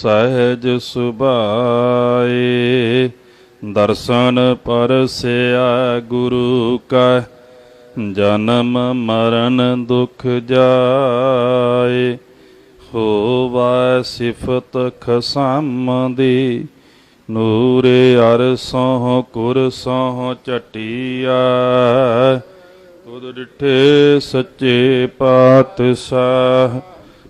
ਸਹਿਜ ਸੁਭਾਏ, ਦਰਸ਼ਨ ਪਰਸਿਆ ਗੁਰੂ ਕਾ, ਜਨਮ ਮਰਨ ਦੁਖ ਜਾਏ। ਹੋਵਾ ਸਿਫਤ ਖਸਮ ਦੀ ਨੂਰੇ ਅਰਸੋਂ ਕੁਰਸੋਂ ਚਟਿਆ ਤੁਧ ਡਿਠੇ ਸੱਚੇ ਪਾਤਸ਼ਾਹ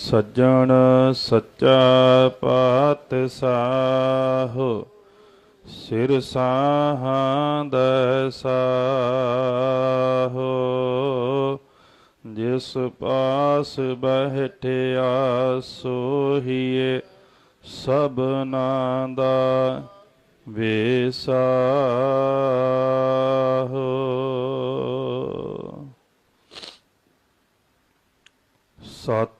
ਸੱਜਣ ਸੱਚਾ ਪਾਤਸ਼ਾਹ ਸਿਰ ਸਾਹਾਂ ਦਸਾਹੋ ਜਿਸ ਪਾਸ ਬਹਿਠਿਆ ਸੋਹੀਏ ਸਭਨਾ ਦਾ ਵੇਸਾਹੋ। ਸਤ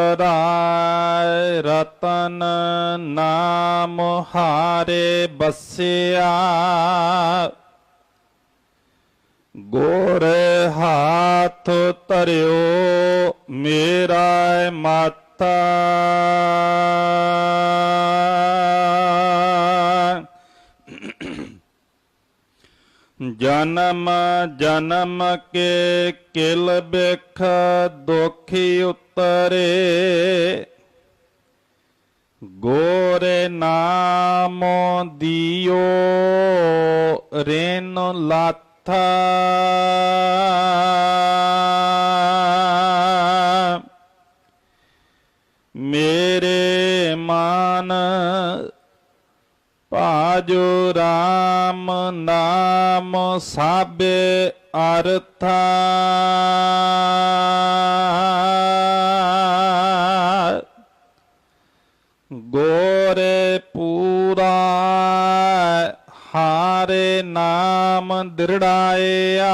ਹੀਰਾ ਰਤਨ ਨਾਮ ਹਾਰੇ ਬਸਿਆ। ਗੋਰ ਹਾਥ ਧਰਿਓ ਮੇਰਾ ਮਾਤਾ। ਜਨਮ ਜਨਮ ਕੇ ਕਿਲ ਬਿਖ ਦੁਖੀ ਉਤਰੇ। ਗੋਰੇ ਨਾਮ ਦਿਓ ਰੇਨ ਲਾਥਾ। ਭਾਜੋ RAM ਨਾਮ ਸਾਬੇ ਅਰਥਾ। ਗੋਰੇ ਪੂਰਾ ਹਾਰੇ ਨਾਮ ਦ੍ਰਿੜਾਇਆ।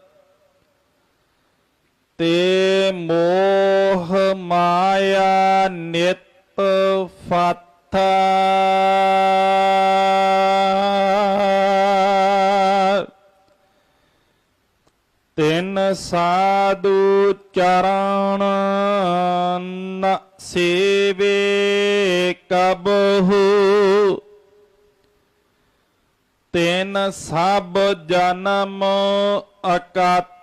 ਤੇ ਮੋਹ ਮਾਇਆ ਨਿਤ ਫਾਥਾ। ਤਿਨ ਸਾਧੂ ਚਰਨ ਨ ਸੇਵੇ ਕਬਹੂ। ਤਿੰਨ ਸਭ ਜਨਮ ਅਕਾਥਾ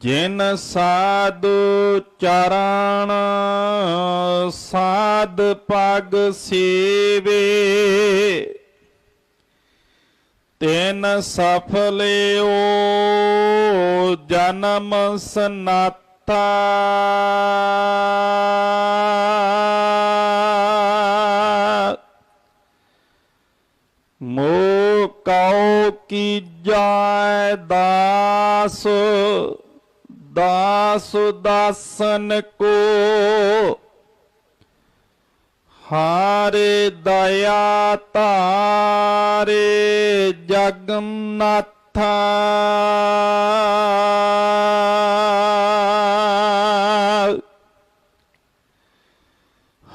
ਜਿਨ ਸਾਧੂ ਚਰਣ ਸਾਧ ਪਗ ਸੇਵੇ। ਤਿਨ ਸਫਲਿਓ ਜਨਮ ਸਨਾਥਾ ਕਉ ਕੀ ਜਾਇ ਦਾਸ ਦਾਸ ਦਾਸਨ ਕੋ? ਹਾਰੇ ਦਇਆ ਤਾਰੇ ਜਗਨਨਾਥਾ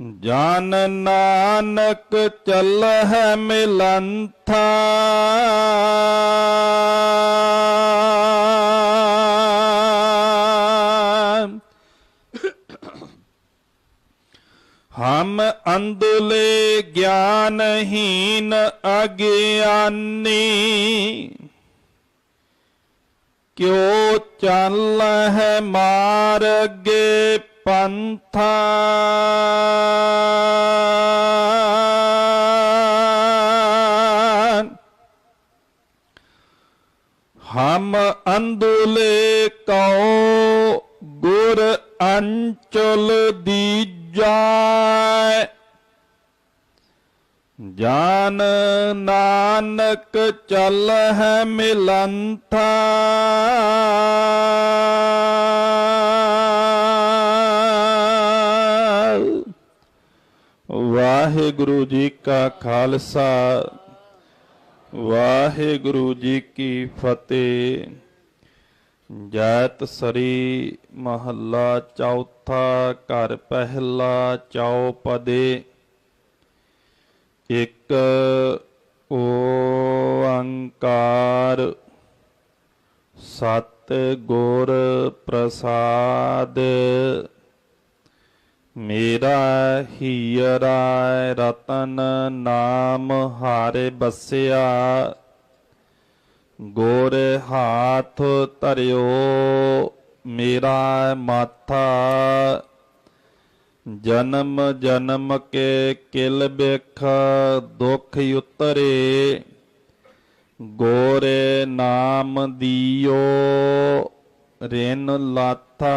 ਜਨ ਨਾਨਕ ਚੱਲ ਹੈ ਮਿਲੰਥਾ। ਹਮ ਅੰਧਲੇ ਗਿਆਨਹੀਨ ਅਗਿਆਨੀ ਕਿਉ ਚੱਲ ਹੈ ਮਾਰਗੇ ਪੰਥਾ ਹਮ ਅੰਦੁਲੇ ਕਉ ਗੁਰ ਅੰਚਲ ਦੀਜੈ ਜਾਨ ਨਾਨਕ ਚੱਲ ਹੈ ਮਿਲੰਥਾ। ਵਾਹਿਗੁਰੂ ਜੀ ਕਾ ਖਾਲਸਾ ਵਾਹਿਗੁਰੂ ਜੀ ਕੀ ਫਤਿਹ। ਜੈਤ ਸਰੀ ਮਹੱਲਾ ਚੌਥਾ, ਘਰ ਪਹਿਲਾ ਚੌਪਦੇ। ਇੱਕ ਓੰਕਾਰ ਸਤ ਗੁਰ ਪ੍ਰਸਾਦ। ਮੇਰਾ ਹੀਰਾ ਰਤਨ ਨਾਮ ਹਾਰੇ ਬਸਿਆ, ਗੋਰ ਹਾਥ ਧਰਿਓ ਮੇਰਾ ਮਾਥਾ। ਜਨਮ ਜਨਮ ਕੇ ਕਿਲ ਬਿਖ ਦੁਖ ਉਤਰੇ, ਗੋਰੇ ਨਾਮ ਦੀਓ। ਰਿਨ ਲਾਥਾ।